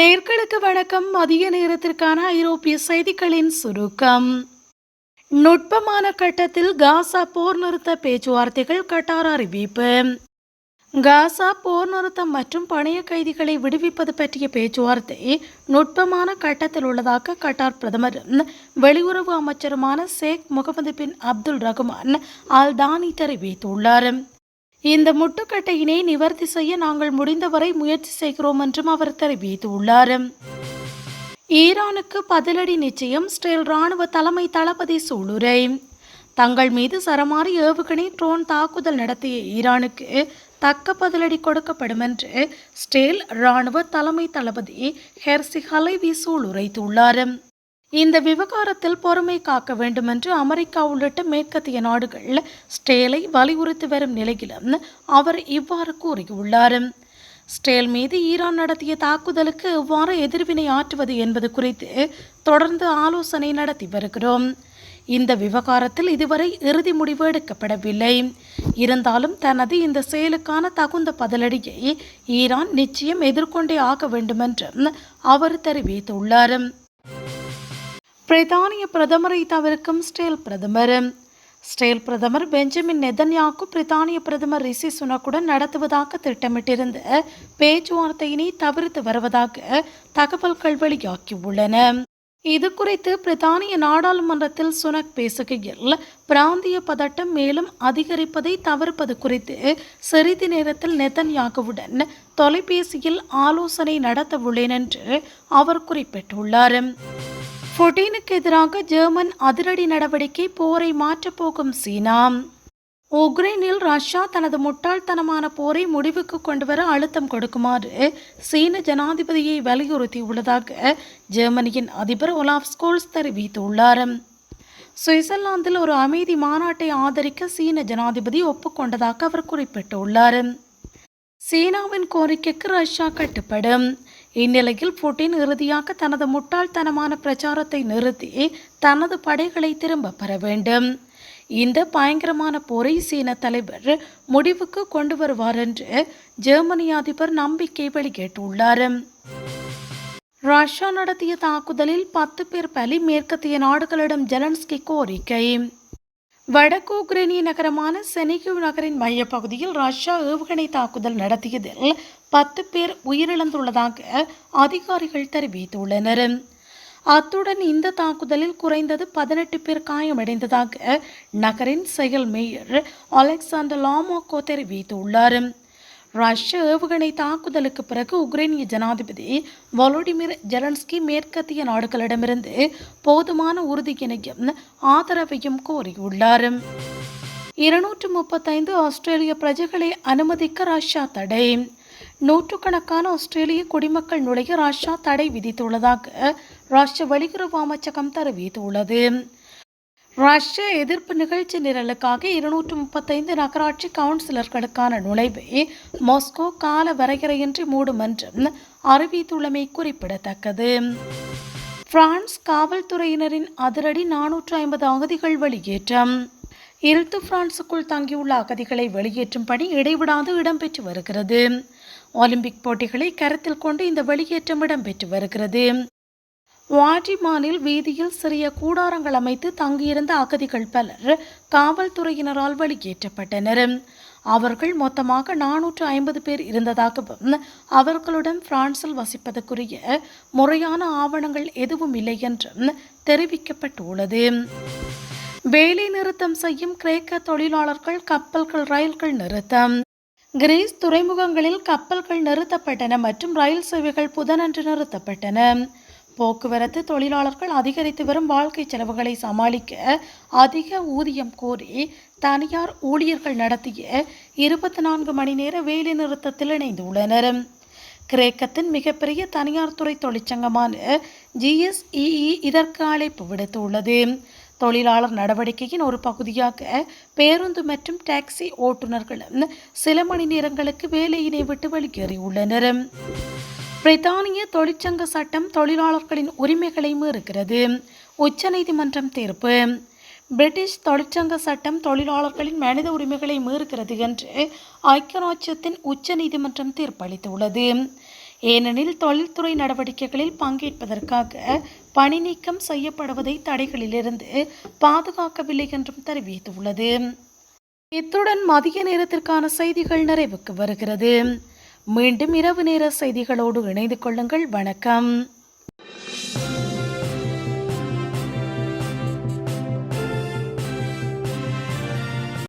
நேர்களுக்கு வணக்கம். மதிய நேரத்திற்கான ஐரோப்பிய செய்திகளின் சுருக்கம். நுட்பமான கட்டத்தில் காசா போர் நிறுத்த பேச்சுவார்த்தைகள் கட்டார் அறிவிப்பு. காசா போர் நிறுத்தம் மற்றும் பணைய கைதிகளை விடுவிப்பது பற்றிய பேச்சுவார்த்தை நுட்பமான கட்டத்தில் உள்ளதாக கட்டார் பிரதமரும் வெளியுறவு அமைச்சருமான Sheikh Mohammed bin Abdul Rahman Al Thani தெரிவித்துள்ளார். இந்த முட்டுக்கட்டையினை நிவர்த்தி செய்ய நாங்கள் முடிந்தவரை முயற்சி செய்கிறோம் என்றும் அவர் தெரிவித்துள்ளார். ஈரானுக்கு பதிலடி நிச்சயம் ஸ்டேல் ராணுவ தலைமை தளபதி சூளுரை. தங்கள் மீது சரமாரி ஏவுகணை ட்ரோன் தாக்குதல் நடத்திய ஈரானுக்கு தக்க பதிலடி கொடுக்கப்படும் என்று ஸ்டேல் ராணுவ தலைமை தளபதி ஹெர்சி ஹலைவி சூளுரைத்துள்ளார். இந்த விவகாரத்தில் பொறுமை காக்க வேண்டுமென்று அமெரிக்கா உள்ளிட்ட மேற்கத்திய நாடுகள் ஸ்டேலை வலியுறுத்தி வரும் நிலையிலும் அவர் இவ்வாறு கூறியுள்ளார். ஸ்டேல் மீது ஈரான் நடத்திய தாக்குதலுக்கு எவ்வாறு எதிர்வினை ஆற்றுவது என்பது குறித்து தொடர்ந்து ஆலோசனை நடத்தி வருகிறோம். இந்த விவகாரத்தில் இதுவரை இறுதி முடிவு எடுக்கப்படவில்லை. இருந்தாலும் தனது இந்த செயலுக்கான தகுந்த பதிலடியை ஈரான் நிச்சயம் எதிர்கொண்டே ஆக வேண்டுமென்றும் அவர் தெரிவித்துள்ளார். பிரித்தானிய பிரதமரை தவிர்க்கும் ஸ்டேல் பிரதமர். ஸ்டேல் பிரதமர் பெஞ்சமின் நெதன்யாக்கு பிரித்தானிய பிரதமர் ரிஷி சுனக்குடன் நடத்துவதாக திட்டமிட்டிருந்த பேச்சுவார்த்தையினை தவிர்த்து வருவதாக தகவல்கள் வெளியாகியுள்ளன. இது குறித்து பிரித்தானிய நாடாளுமன்றத்தில் சுனக் பேசுகையில் பிராந்திய பதட்டம் மேலும் அதிகரிப்பதை தவிர்ப்பது குறித்து சிறிது நேரத்தில் நெதன்யாகுவுடன் தொலைபேசியில் ஆலோசனை நடத்தவுள்ளேன் என்று அவர் குறிப்பிட்டுள்ளார். புட்டினுக்கு எதிராக ஜெர்மன் அதிரடி நடவடிக்கை போரை மாற்றப்போகும் சீனா. உக்ரைனில் ரஷ்யா தனது முட்டாள்தனமான போரை முடிவுக்கு கொண்டுவர அழுத்தம் கொடுக்குமாறு சீன ஜனாதிபதியை வலியுறுத்தியுள்ளதாக ஜெர்மனியின் அதிபர் ஒலாஃப் ஸ்கோல்ஸ் தெரிவித்துள்ளார். சுவிட்சர்லாந்தில் ஒரு அமைதி மாநாட்டை ஆதரிக்க சீன ஜனாதிபதி ஒப்புக்கொண்டதாக அவர் குறிப்பிட்டுள்ளார். சீனாவின் கோரிக்கைக்கு ரஷ்யா கட்டுப்படும். இந்நிலையில் புட்டின் இறுதியாக தனது முட்டாள்தனமான பிரச்சாரத்தை நிறுத்தி தனது படைகளை திரும்ப பெற வேண்டும். இந்த பயங்கரமான போரை சீன தலைவர் முடிவுக்கு கொண்டு வருவார் என்று ஜெர்மனி அதிபர் நம்பிக்கை வெளியிட்டுள்ளார். ரஷ்யா நடத்திய தாக்குதலில் பத்து பேர் பலி மேற்கத்திய நாடுகளிடம் ஜெலன்ஸ்கி கோரிக்கை. வடக்கு உக்ரைனிய நகரமான செனிகிவ் நகரின் மையப்பகுதியில் ரஷ்யா ஏவுகணை தாக்குதல் நடத்தியதில் பத்து பேர் உயிரிழந்துள்ளதாக அதிகாரிகள் தெரிவித்துள்ளனர். அத்துடன் இந்த தாக்குதலில் குறைந்தது பதினெட்டு பேர் காயமடைந்ததாக நகரின் செயல் மேயர் அலெக்சாண்டர் லாமோக்கோ தெரிவித்துள்ளார். ரஷ்ய ஏவுகணை தாக்குதலுக்கு பிறகு உக்ரைனிய ஜனாதிபதி வொலோடிமிர் ஜெலன்ஸ்கி மேற்கத்திய நாடுகளிடமிருந்து போதுமான உறுதியினையும் ஆதரவையும் கோரியுள்ளார். இருநூற்று முப்பத்தைந்து ஆஸ்திரேலிய பிரஜைகளை அனுமதிக்க ரஷ்யா தடை. நூற்றுக்கணக்கான ஆஸ்திரேலிய குடிமக்கள் நுழைய ரஷ்யா தடை விதித்துள்ளதாக ரஷ்ய வெளியுறவு அமைச்சகம் தெரிவித்துள்ளது. ரஷ்ய எதிர்ப்பு நிகழ்ச்சி நிரலுக்காக இருநூற்று முப்பத்தைந்து நகராட்சி கவுன்சிலர்களுக்கான நுழைவை மாஸ்கோ கால வரையறையின்றி மூடும் என்றும் அறிவித்துள்ளமை குறிப்பிடத்தக்கது. பிரான்ஸ் காவல்துறையினரின் அதிரடி நானூற்று ஐம்பது அகதிகள் வெளியேற்றம். இல்து பிரான்சுக்குள் தங்கியுள்ள அகதிகளை வெளியேற்றும் பணி இடைவிடாது இடம்பெற்று வருகிறது. ஒலிம்பிக் போட்டிகளை கருத்தில் கொண்டு இந்த வெளியேற்றம் இடம்பெற்று வருகிறது. வாஜிமானில் வீதியில் சிறிய கூடாரங்கள் அமைத்து தங்கியிருந்த அகதிகள் பலர் காவல்துறையினரால் வெளியேற்றப்பட்டனர். அவர்கள் மொத்தமாக நானூற்று ஐம்பது பேர் இருந்ததாகவும் அவர்களுடன் பிரான்சில் வசிப்பதற்குரிய முறையான ஆவணங்கள் எதுவும் இல்லை என்றும் தெரிவிக்கப்பட்டுள்ளது. வேலை நிறுத்தம் செய்யும் கிரேக்க தொழிலாளர்கள் கப்பல்கள் ரயில்கள் நிறுத்தம். கிரீஸ் துறைமுகங்களில் கப்பல்கள் நிறுத்தப்பட்டன மற்றும் ரயில் சேவைகள் புதனன்று நிறுத்தப்பட்டன. போக்குவரத்து தொழிலாளர்கள் அதிகரித்து வரும் வாழ்க்கை செலவுகளை சமாளிக்க அதிக ஊதியம் கோரி தனியார் ஊழியர்கள் நடத்திய இருபத்தி நான்கு மணி நேர வேலை நிறுத்தத்தில் இணைந்துள்ளனர். கிரேக்கத்தின் மிகப்பெரிய தனியார் துறை தொழிற்சங்கமான ஜிஎஸ்இஇ இதற்கு அழைப்பு விடுத்துள்ளது. தொழிலாளர் நடவடிக்கையின் ஒரு பகுதியாக பேருந்து மற்றும் டாக்ஸி ஓட்டுநர்களும் சில மணி நேரங்களுக்கு வேலையினை விட்டு வெளியேறியுள்ளனர். பிரித்தானிய தொழிற்சங்க சட்டம் தொழிலாளர்களின் உரிமைகளை மீறுகிறது உச்சநீதிமன்றம் தீர்ப்பு. பிரிட்டிஷ் தொழிற்சங்க சட்டம் தொழிலாளர்களின் மனித உரிமைகளை மீறுகிறது என்று ஐக்கிய ராஜ்யத்தின் உச்ச நீதிமன்றம் தீர்ப்பளித்துள்ளது. ஏனெனில் தொழில்துறை நடவடிக்கைகளில் பங்கேற்பதற்காக பணி நீக்கம் செய்யப்படுவதை தடைகளிலிருந்து பாதுகாக்கவில்லை என்றும் தெரிவித்துள்ளது. இத்துடன் மதிய நேரத்திற்கான செய்திகள் நிறைவுக்கு வருகிறது. மீண்டும் இரவு நேர செய்திகளோடு இணைந்து கொள்ளுங்கள். வணக்கம்.